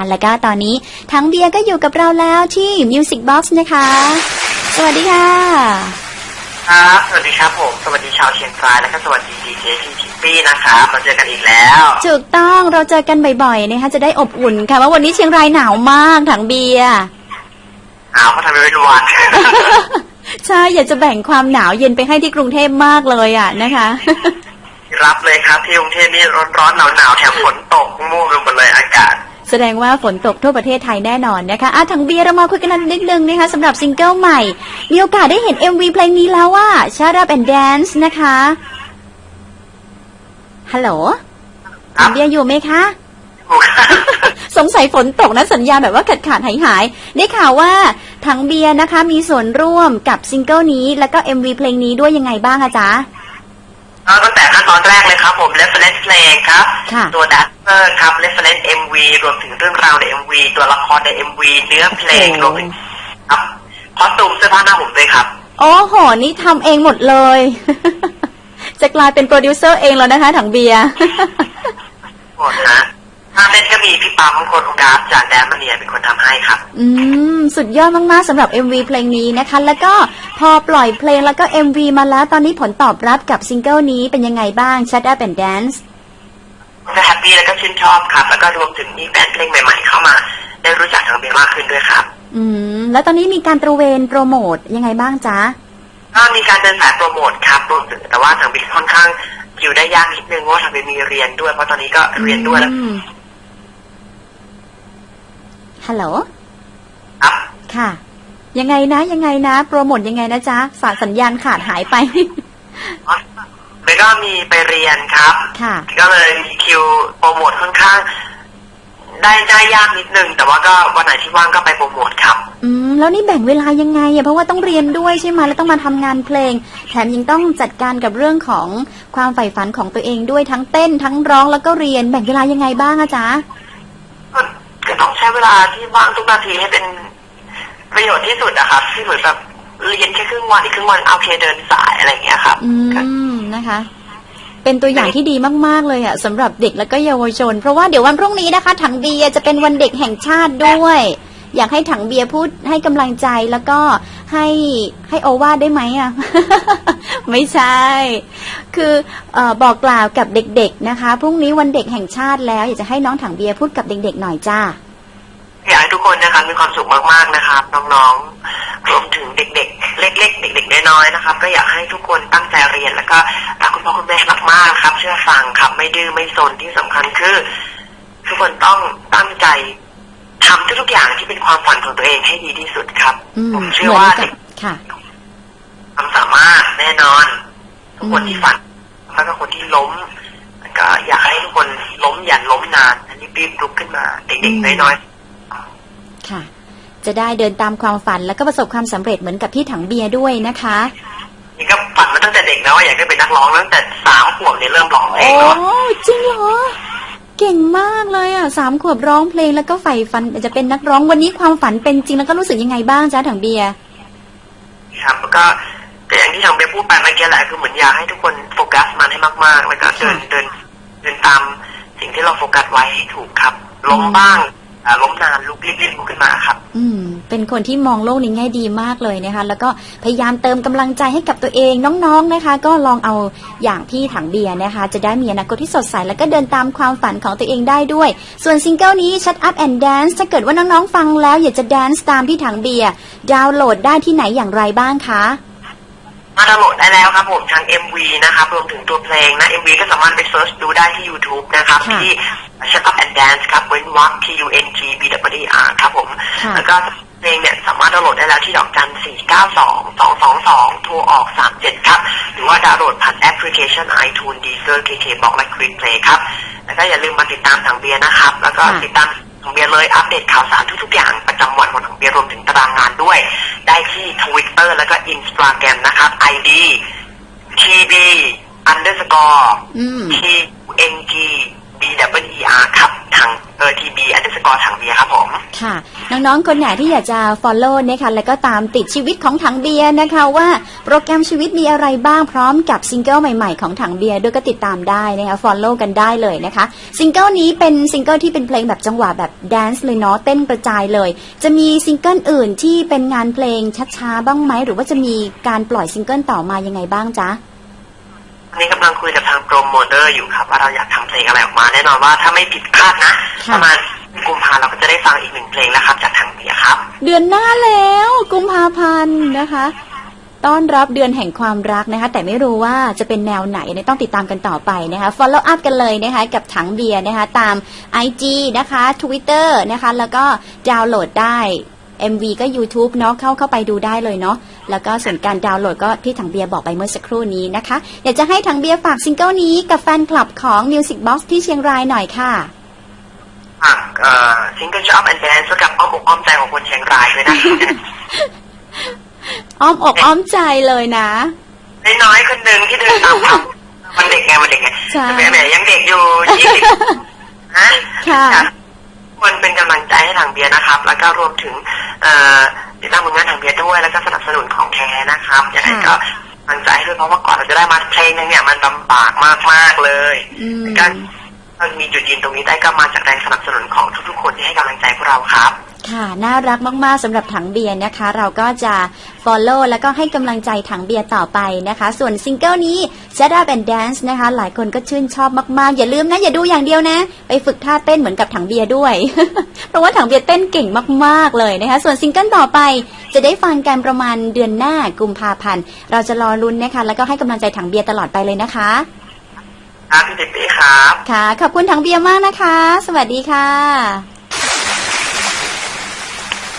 แล้วก็ตอนนี้ทั้งเบียร์ก็อยู่กับเราแล้วที่ Music Box นะคะ สวัสดีค่ะ ครับ สวัสดีครับผม สวัสดีชาวเชียงรายและก็สวัสดีดีเจที่ชิปปี้นะครับมาเจอกันอีกแล้วถูกต้องเราเจอกันบ่อยๆนะคะจะได้อบอุ่นค่ะว่าวันนี้เชียงรายหนาวมากถังเบียร์อ้าวเขาทำไปเป็นวันใช่อยากจะแบ่งความหนาวเย็นไปให้ที่กรุงเทพมากเลยอะนะคะ รับเลยครับที่กรุงเทพนี่ร้อนร้อนหนาวหนาวๆแถมฝนตกมั่วไปหมดเลยอากาศ แสดงว่าฝนตกทั่วประเทศไทยแน่นอนนะคะอะถังเบียร์เรามาคุยกันนิดนึงนะคะสำหรับซิงเกิลใหม่ มีโอกาสได้เห็น MV เพลงนี้แล้วว่า Shut Up and Dance นะคะฮัลโหลครัถับงเบียร์อยู่ไหมคะถูกครับสงสัยฝนตกนะสัญญาณแบบว่าขาดขาดหายหายๆได้ข่าวว่าถังเบียร์นะคะ มีส่วนร่วมกับซิงเกิลนี้ แล้วก็ MV เพลงนี้ด้วยยังไงบ้างอะจ๊ะ ก็ตั้งแต่ขั้นตอนแรกเลยครับผม reference เพลงครับ ค่ะ ตัวดัสเซอร์ครับ reference MV รวมถึงเรื่องราวใน MV ตัวละครใน MV เนื้อเพลงโอ้โหรวมถึงครับคอสตูมเสื้อผ้าหน้าผมด้วยครับ โอ้โห นี่ทำเองหมดเลย จะกลายเป็นโปรดิวเซอร์เองแล้วนะคะถังเบียร์ หมดนะถ้าเล่นก็มีพี่ปาล์มมงคลโอกาสจากแดนมาเนียเป็นคนทำให้ครับ อืม สุดยอดมาก ๆสำหรับ MV เพลงนี้นะคะ แล้วก็พอปล่อยเพลงแล้วก็ MV มาแล้วตอนนี้ผลตอบรับกับซิงเกิลนี้เป็นยังไงบ้าง Shut Up and Dance ก็แฮปปี้แล้วก็ชื่นชอบครับ แล้วก็รวมถึงมีแฟนเพลงใหม่ ๆ เข้ามา ได้รู้จักทางเบลมากขึ้นด้วยครับ อืม แล้วตอนนี้มีการตระเวนโปรโมทยังไงบ้างจ๊ะก็มีการเดินสายโปรโมทครับรวมถึงแต่ว่าทางเบลค่อนข้างคิวได้ยากนิดนึงเพราะว่าทางเบลมีเรียนด้วยเพราะตอนนี้ก็เรียนด้วยแล้วอืมฮัลโหล ครับค่ะ ยังไงนะยังไงนะ โปรโมทยังไงนะจ๊ะสายสัญญาณขาดหายไปเบลก็มีไปเรียนครับ ค่ะ ก็เลยมีคิวโปรโมทค่อนข้าง ได้ได้ยากนิดนึง แต่ว่าก็วันไหนที่ว่างก็ไปโปรโมทครับ อืมแล้วนี่แบ่งเวลายังไงอะเพราะว่าต้องเรียนด้วยใช่ไหมแล้วต้องมาทำงานเพลง แถมยังต้องจัดการกับเรื่องของความใฝ่ฝันของตัวเองด้วยทั้งเต้นทั้งร้องแล้วก็เรียนแบ่งเวลายังไงบ้างอะจ๊ะ ก็ก็ต้องใช้เวลาที่ว่างทุกนาทีให้เป็น ประโยชน์ที่สุดอะครับที่เหมือนแบบเรียนแค่ครึ่งวันอีกครึ่งวันเอาเคเดินสายอะไรอย่างเงี้ยครับอืมนะคะ เป็นตัวอย่างที่ดีมาก ๆ เลยอะสำหรับเด็กและก็เยาวชน เพราะว่าเดี๋ยววันพรุ่งนี้นะคะ ถังเบียร์จะเป็นวันเด็กแห่งชาติด้วย อยากให้ถังเบียร์พูดให้กำลังใจแล้วก็ให้ให้โอวาได้ไหมอะไม่ใช่ คืออบอกกล่าวกับเด็ก ๆ นะคะพรุ่งนี้วันเด็กแห่งชาติแล้ว อยากจะให้น้องถังเบียร์พูดกับเด็ก ๆ หน่อยจ้าากให้ทุกคนนะครับมีความสุขมากๆนะครับ น้องๆรวมถึงเด็ก ๆ เล็ก ๆ เด็ก ๆ น้อยๆนะครับ ก็อยากให้ทุกคนตั้งใจเรียนแล้วก็รักคุณพ่อคุณแม่มากๆครับ เชื่อฟังครับไม่ดื้อไม่ซนที่สำคัญคือ ทุกคนต้องตั้งใจทำทุกๆอย่างที่เป็นความฝันของตัวเองให้ดีที่สุดครับอืมผมเหเชื่อมือนว่ากัเด็บกค่ะความสามารถแน่นอน ทุกคนอืมที่ฝันแล้วก็คนที่ล้มแล้วก็อยากให้ทุกคนล้มอย่าล้มนาน อันนี้รีบลุกขึ้นมา เด็กๆน้อยๆค่ะ จะได้เดินตามความฝัน แล้วก็ประสบความสำเร็จเหมือนกับพี่ถังเบียร์ด้วยนะคะนี่ก็ฝันมาตั้งแต่เด็กนะว่าอยากได้เป็นนักร้องตั้งแต่สามขวบเนี่ยเริ่มร้องเพลโอ้งแล้วจริงเหรอเก่งมากเลยอะสามขวบร้องเพลงแล้วก็ใฝ่ฝันอยากจะเป็นนักร้องวันนี้ความฝันเป็นจริงแล้วก็รู้สึกยังไงบ้างจ๊ะถังเบียร์ครับแล้วก็ก็อย่างที่ทางเบลพูดไปเมื่อกี้แหละคือเหมือนอยากให้ทุกคนโฟกัสมันให้มากๆแล้วก็เดินเดินเดินตามสิ่งที่เราโฟกัสไว้ให้ถูกครับล้มบ้างอ่า ล้มนานลุกรีบลุกขึ้นมาครับ อืม เป็นคนที่มองโลกในแง่ดีมากเลยนะคะ แล้วก็พยายามเติมกำลังใจให้กับตัวเองน้องๆนะคะ ก็ลองเอาอย่างพี่ถังเบียร์นะคะ จะได้มีอนาคตที่สดใส แล้วก็เดินตามความฝันของตัวเองได้ด้วย ส่วนซิงเกิลนี้ Shut Up and Dance ถ้าเกิดว่าน้องๆฟังแล้วอยากจะแดนซ์ตามพี่ถังเบียร์ดาวน์โหลดได้ที่ไหนอย่างไรบ้างคะ มาดาวน์โหลดได้แล้วครับผมทาง MV นะครับรวมถึงตัวเพลงนะ MV ก็สามารถไปเซิร์ชดูได้ที่ YouTube นะครับค่ะที่ Shut Up and Dance ครับเว้นวรรค T U N T B W R ครับผม ค่ะ แล้วก็เพลงเนี่ยสามารถดาวน์โหลดได้แล้วที่ดอกจัน 4 9 2 2 2 2 โทรออก 37 ครับ หรือว่าดาวน์โหลดผ่านแอปพลิเคชัน iTunes Deezer KK Box และ Quick Play ครับ แล้วก็อย่าลืมมาติดตามทางเบียร์นะครับ แล้วก็ค่ะ ติดตามทางเบียร์เลยอัปเดตข่าวสารทุกๆอย่างประจำวันของทางเบียร์รวมถึงตารางงานด้วย ได้ที่ Twitter แล้วก็ Instagram นะครับ ID tb underscore อืม t n g B W E R ครับถังเออ T B underscore ถังเบียร์ครับผม ค่ะ น้องๆ คนไหนที่อยากจะ follow นะคะแล้วก็ตามติดชีวิตของถังเบียร์นะคะว่าโปรแกรมชีวิตมีอะไรบ้างพร้อมกับซิงเกิลใหม่ๆ ของถังเบียร์ด้วยก็ติดตามได้นะคะ follow กันได้เลยนะคะซิงเกิลนี้เป็นซิงเกิลที่เป็นเพลงแบบจังหวะแบบแดนซ์เลยเนาะเต้นกระจายเลย จะมีซิงเกิลอื่นที่เป็นงานเพลงช้าๆบ้างไหมหรือว่าจะมีการปล่อยซิงเกิลต่อมายังไงบ้างจ๊ะวันนี้กำลังคุยกับทางโปรโมเตอร์อยู่ครับ ว่าเราอยากทำเพลงอะไรออกมา แน่นอนว่าถ้าไม่ผิดคาดนะค่ะประมาณ กุมภาเราก็จะได้ฟังอีกหนึ่งเพลงแล้วครับ จากทางเบียครับ เดือนหน้าแล้วกุมภาพันธ์นะคะ ต้อนรับเดือนแห่งความรักนะคะ แต่ไม่รู้ว่าจะเป็นแนวไหนเนี่ยต้องติดตามกันต่อไปนะคะ follow up กันเลยนะคะ กับถังเบียร์นะคะ ตาม IG นะคะ Twitter นะคะ แล้วก็ดาวน์โหลดได้ MV ก็ YouTube เนาะเข้าเข้าไปดูได้เลยเนาะแล้วก็ส่วนการดาวน์โหลดก็ที่ถังเบียร์บอกไปเมื่อสักครู่นี้นะคะอยากจะให้ถังเบียร์ฝากซิงเกิลนี้กับแฟนคลับของ Music Box ที่เชียงรายหน่อยค่ะ ฝากเอ่อซิงเกิลชอบแอนด์แดนซ์กับอ้อมอกอ้อมใจของคนเชียงรายด้วยนะครับอ้อมอกอ้อมใจเลยนะน้อยๆคนหนึ่งที่เดินตามทางมันเด็กไงมันเด็กไงใช่แต่แหมยังเด็กอยู่ยี่สิบฮะค่ะควรเป็นกำลังใจให้ทางเบียร์นะครับ แล้วก็รวมถึงเอ่อติดตามผลงานทางเบียร์ด้วยแล้วก็สนับสนุนของแท้นะครับยังไงก็กำลังใจให้ด้วยเพราะว่าก่อนเราจะได้มาเพลงนึงเนี่ยมันลำบากมากๆเลยอืมการ มีจุดยืนตรงนี้ได้ก็มาจากแรงสนับสนุนของทุกๆ คนที่ให้กำลังใจพวกเราครับ ค่ะ น่ารักมากๆสำหรับถังเบียร์นะคะ เราก็จะ follow แล้วก็ให้กำลังใจถังเบียร์ต่อไปนะคะ ส่วนซิงเกิลนี้ Shut Up and Dance นะคะ หลายคนก็ชื่นชอบมากๆ อย่าลืมนะ อย่าดูอย่างเดียวนะ ไปฝึกท่าเต้นเหมือนกับถังเบียร์ด้วย เพราะว่าถังเบียร์เต้นเก่งมากๆเลยนะคะ ส่วนซิงเกิลต่อไปจะได้ฟังกันประมาณเดือนหน้ากุมภาพันธ์เราจะรอลุ้นนะคะแล้วก็ให้กำลังใจถังเบียร์ตลอดไปเลยนะคะ ครับพี่เป๊ะครับ ค่ะ ขอบคุณถังเบียร์มากนะคะ สวัสดีค่ะ